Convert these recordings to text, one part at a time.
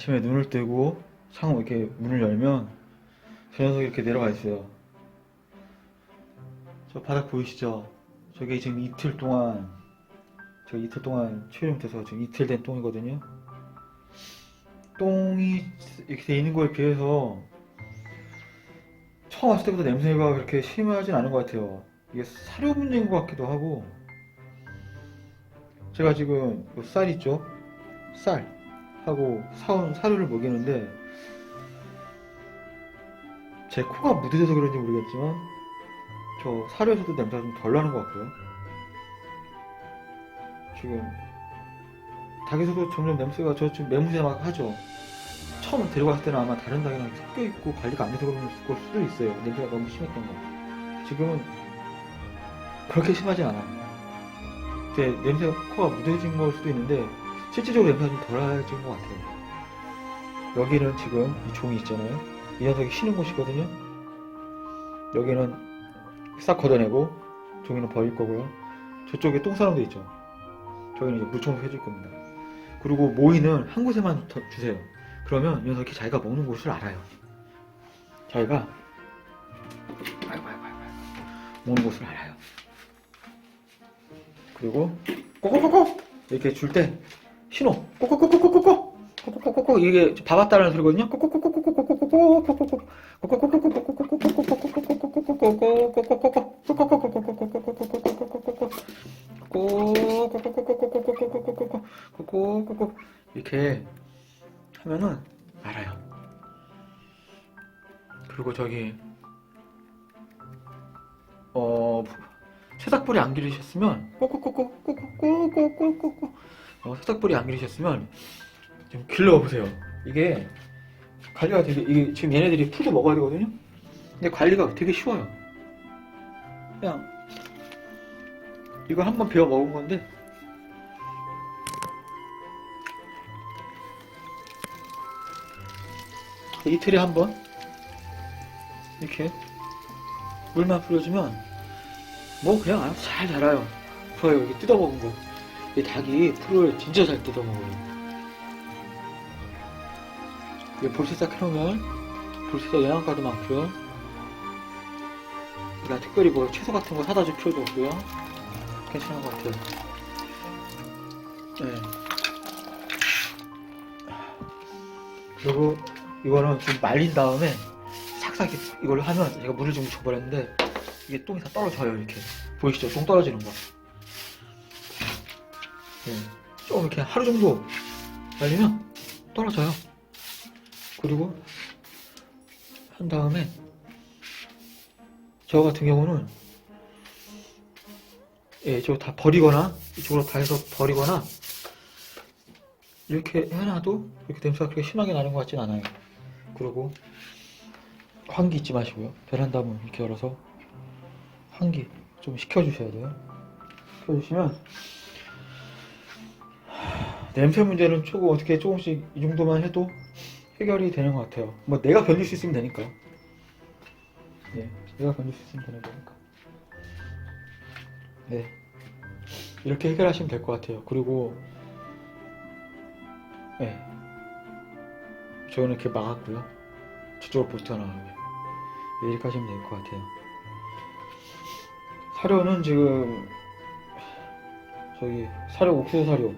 아침에 눈을 뜨고 창 이렇게 문을 열면 저 녀석이 이렇게 내려가 있어요. 저 바닥 보이시죠? 저게 지금 이틀 동안 저 이틀 동안 출용돼서 지금 이틀 된 똥이거든요. 똥이 이렇게 돼 있는 거에 비해서 처음 왔을 때보다 냄새가 그렇게 심하진 않은 것 같아요. 이게 사료 문제인 것 같기도 하고 제가 지금 요쌀 있죠? 쌀 하고 사온 사료를 먹이는데 제 코가 무뎌져서 그런지 모르겠지만 저 사료에서도 냄새가 좀 덜 나는 것 같고요. 지금 닭에서도 점점 냄새가 저 지금 매무새 막 하죠. 처음 데려갔을 때는 아마 다른 닭이랑 섞여 있고 관리가 안 돼서 그럴 수도 있어요. 냄새가 너무 심했던 거. 지금은 그렇게 심하진 않아요. 냄새가 코가 무뎌진 걸 수도 있는데 실질적으로 냄새가 좀 덜해진 것 같아요. 여기는 지금 이 종이 있잖아요. 이 녀석이 쉬는 곳이거든요. 여기는 싹 걷어내고 종이는 버릴 거고요. 저쪽에 똥 사람도 있죠. 저기는 이제 물청소 해줄 겁니다. 그리고 모이는 한 곳에만 더 주세요. 그러면 이 녀석이 자기가 먹는 곳을 알아요. 자기가. 먹는 곳을 알아요. 그리고 꼬꼬꼬꼬 이렇게 줄 때 신호. 꼬꼬꼬꼬꼬꼬꼬 꼬 꼬꼬꼬꼬 이게 봐봤다는 소리거든요. 이렇게 하면은 알아요. 그리고 저기 어 새싹불이 안 기르셨으면 꼬꼬꼬꼬꼬꼬꼬꼬꼬꼬 어, 새싹불이 안 기르셨으면 좀 길러 보세요. 이게 관리가 되게 이게 지금 얘네들이 풀도 먹어야 되거든요. 근데 관리가 되게 쉬워요. 그냥 이거 한번 배워 먹은 건데 이틀에 한 번 이렇게 물만 뿌려주면 뭐 그냥 알아서 잘 자라요. 좋아요. 여기 뜯어먹은 거. 이 닭이 풀을 진짜 잘 뜯어먹어요. 이 볼새싹 해놓으면 볼새싹 영양가도 많고요. 제가 특별히 뭐 채소 같은 거 사다 줄 필요도 없고요. 괜찮은 것 같아요. 네. 그리고 이거는 좀 말린 다음에 싹싹 이걸로 하면 제가 물을 좀 묻혀버렸는데 이게 똥이 다 떨어져요 이렇게 보이시죠? 똥 떨어지는 거. 네. 좀 이렇게 하루 정도 말리면 떨어져요. 그리고 한 다음에 저 같은 경우는 예, 저거 다 버리거나 이쪽으로 다 해서 버리거나 이렇게 해놔도 이렇게 냄새가 그렇게 심하게 나는 것 같진 않아요. 그리고 환기 잊지 마시고요. 베란다 문 이렇게 열어서 환기 좀 식혀주셔야 돼요. 식혀주시면 하, 냄새 문제는 조금 어떻게 조금씩 이 정도만 해도 해결이 되는 것 같아요. 뭐 내가 견딜 수 있으면 되니까. 네, 내가 견딜 수 있으면 되는 거니까. 네, 이렇게 해결하시면 될 것 같아요. 그리고 네, 저는 이렇게 막았고요. 저쪽으로 못 튀어나오게. 네, 이렇게 하시면 될 것 같아요. 사료는 지금 저기 사료 옥수수 사료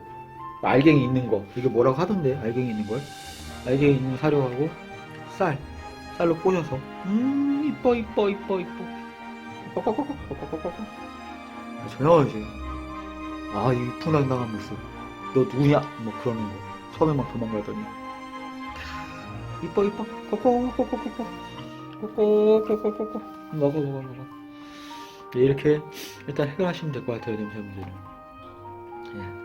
알갱이 있는 거. 이게 뭐라고 하던데? 알갱이 있는 걸? 알갱이 있는 사료하고 쌀. 쌀로 꼬셔서. 음 이뻐 이뻐 이뻐 이뻐. 꺽꺽꺽꺽꺽꺽꺽 조용하지 아이 이쁜 당한 모습. 너 누구냐? 뭐 그러는 거. 처음에 막 도망가더니. 이뻐 이뻐. 꺽꺽꺽꺽꺽꺽 꺽꺽꺽꺽꺽꺽 먹어 먹어 먹어 이렇게 일단 해결하시면 될 것 같아요 냄새 문제는 예.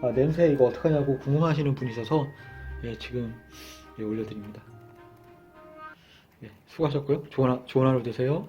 아 냄새 이거 어떡하냐고 궁금하시는 분이 있어서 예, 지금 예, 올려드립니다. 예, 수고하셨고요. 좋은, 하, 좋은 하루 되세요